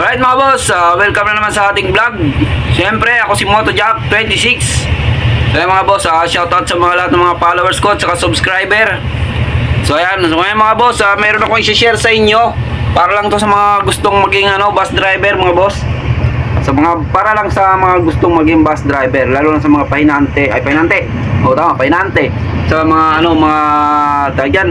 Alright mga boss, ah, welcome na naman sa ating vlog. Siyempre, ako si MotoJack26. So ayan mga boss, ah, shoutout sa mga lahat ng mga followers ko at saka subscriber. So ayan, so ayan mga boss, ah, meron akong i-share sa inyo. Para lang to sa mga gustong maging ano, bus driver mga boss. Sa mga, para lang sa mga gustong maging bus driver, lalo na sa mga pahinante, ay pahinante. O tama, pahinante. Sa mga ano, mga tawag dyan,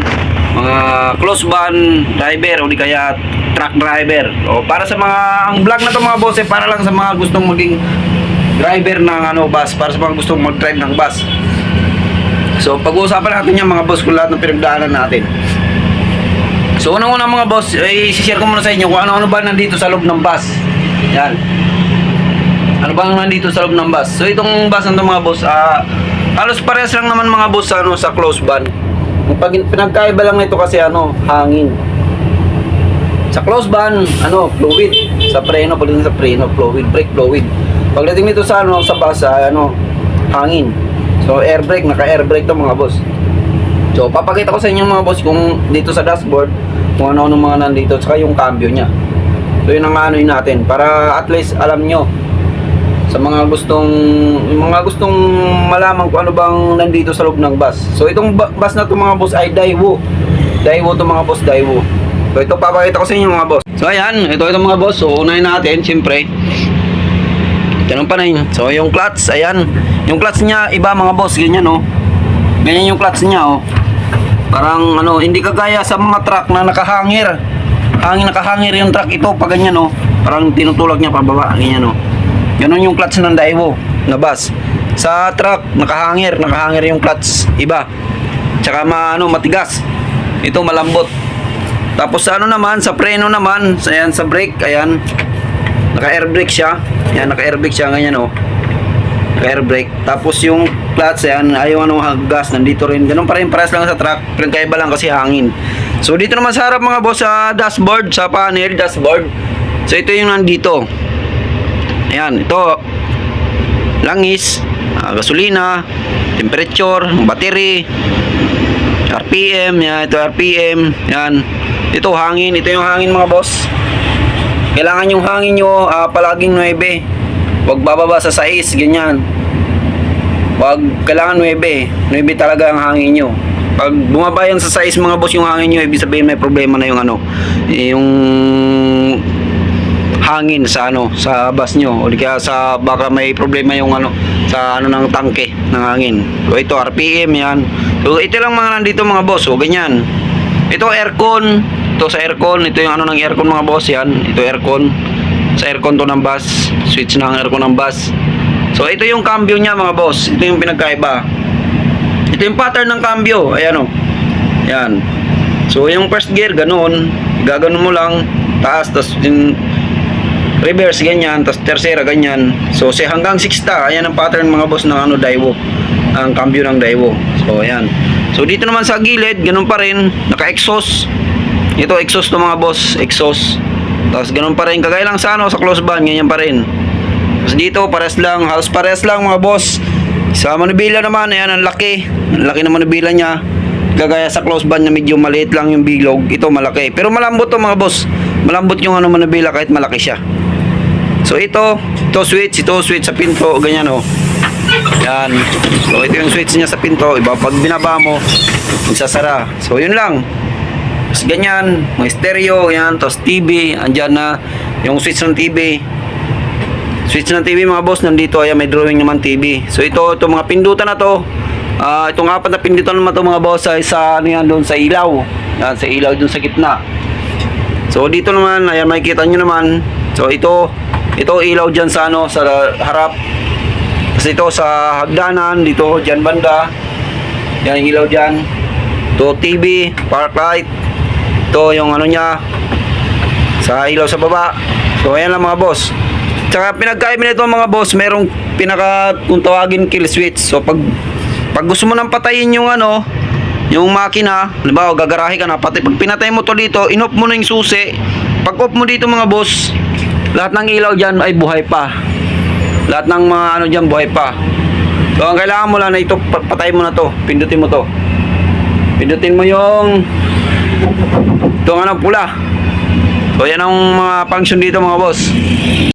mga close van driver o di kaya truck driver. O para sa mga, ang vlog na to mga boss, eh, para lang sa mga gustong maging driver ng ano, bus, para sa mga gustong mag-drive ng bus. So, pag-uusapan natin yan mga boss kung lahat ng pinagdaanan natin. So, unang-una mga boss, ay share ko muna sa inyo kung ano-ano ba nandito sa loob ng bus. Yan. Ano bang nandito sa loob ng bus? So, itong bus na ito mga boss, ah, halos parehas lang naman mga boss ano, sa close. Ang pag, pinagkaiba lang nito kasi ano, hangin. Sa close van, ano, fluid. Sa preno, pagdating sa preno, fluid, brake fluid. Pagdating nito sa ano, sa bus, ah, ano, hangin. So, air brake, naka-air brake to mga boss. So, papakita ko sa inyo mga boss kung dito sa dashboard, kung ano-ano mga nandito, saka yung cambio niya. So, yun ang ano yun natin, para at least alam nyo, sa mga gustong mga gustong malaman kung ano bang nandito sa loob ng bus. So, itong bus na to mga boss ay Daewoo. Daewoo to mga boss, Daewoo. So, ito papakita ko sa inyo mga boss. So, ayan, ito ito mga boss. So, unahin natin, siyempre, Ganun pa na yun. So, yung clutch, ayan. Yung clutch niya, iba mga boss, ganyan, oh. Ganyan yung clutch niya, oh. Parang, ano, hindi kagaya sa mga truck na nakahangir. Hangin, nakahangir yung truck ito, pag ganyan, oh. Parang tinutulak niya pababa, ganyan, oh. Ganun yung clutch ng Daewoo na bus. Sa truck, nakahangir, nakahangir yung clutch, iba. Tsaka, ma, ano, matigas. Ito, malambot. Tapos, sa ano naman, sa preno naman, sa, ayan, sa brake, ayan, naka-air brake siya. Yan, naka-air brake siya ganyan oh. Naka-air brake. Tapos yung clutch yan, ayaw ano gas nandito rin. Ganun pa rin pares lang sa truck. Pinagkaiba lang kasi hangin. So dito naman sa harap mga boss sa dashboard, sa panel dashboard. So ito yung nandito. Ayan, ito langis, ah, gasolina, temperature, battery, RPM, yan, ito RPM, yan. Ito hangin, ito yung hangin mga boss. Kailangan yung hangin nyo ah, palaging 9. Huwag bababa sa 6, ganyan. Huwag, kailangan 9. 9 talaga ang hangin nyo. Pag bumaba yan sa 6 mga boss yung hangin nyo, ibig sabihin may problema na yung ano, yung hangin sa ano sa bus nyo. O kaya sa baka may problema yung ano sa ano ng tangke ng hangin. So ito RPM yan. So ito lang mga nandito mga boss. O ganyan. Ito aircon. Ito sa aircon. Ito yung ano ng aircon mga boss. Yan. Ito aircon. Sa aircon to ng bus. Switch ng aircon ng bus. So ito yung cambio niya mga boss. Ito yung pinagkaiba. Ito yung pattern ng cambio. Ayan o. Yan. So yung first gear ganun. Gaganon mo lang. Taas tapos yung reverse ganyan tapos tercera ganyan. So si hanggang 6 ta ayan ang pattern mga boss ng ano Daewoo ang cambio ng Daewoo so ayan. So dito naman sa gilid ganun pa rin naka exhaust ito exhaust to mga boss exhaust. Tapos ganun pa rin kagaya lang sa ano sa close band ganyan pa rin. Tapos dito pares lang halos pares lang mga boss. Sa manubila naman ayan ang laki. Ang laki ng manubila niya. Kagaya sa close band na medyo maliit lang yung bilog ito malaki. Pero malambot to mga boss. Malambot yung ano manubila kahit malaki siya So ito, ito switch, ito switch sa pinto, ganyan oh. Yan. So ito yung switch niya sa pinto, iba pag binaba mo, magsasara. So yun lang. Tapos ganyan, may stereo, yan, tapos TV, andyan na yung switch ng TV. Switch ng TV mga boss, nandito, ayan, may drawing naman TV. So ito, ito mga pindutan na to, ah itong apat na pindutan naman to mga boss, ay sa, ano yan, doon sa ilaw. Yan, sa ilaw doon sa gitna. So dito naman, ayan makikita nyo naman. So ito, ito ilaw dyan sa ano, sa harap. Tapos ito sa hagdanan, dito dyan banda. Yan yung ilaw dyan. Ito TV, park light. Ito yung ano niya, sa ilaw sa baba. So ayan lang mga boss. Tsaka pinagkaiba nito mga boss, merong pinaka kung tawagin kill switch. So pag pag gusto mo nang patayin yung ano, yung makina, halimbawa gagarahe ka na, pati pag pinatay mo to dito, inop mo na yung susi. Pag off mo dito mga boss, lahat ng ilaw dyan ay buhay pa. Lahat ng mga ano dyan buhay pa. So ang kailangan mo lang na ito, pa- patay mo na to, pindutin mo to. Pindutin mo yung itong ano pula. So yan ang mga function dito mga boss.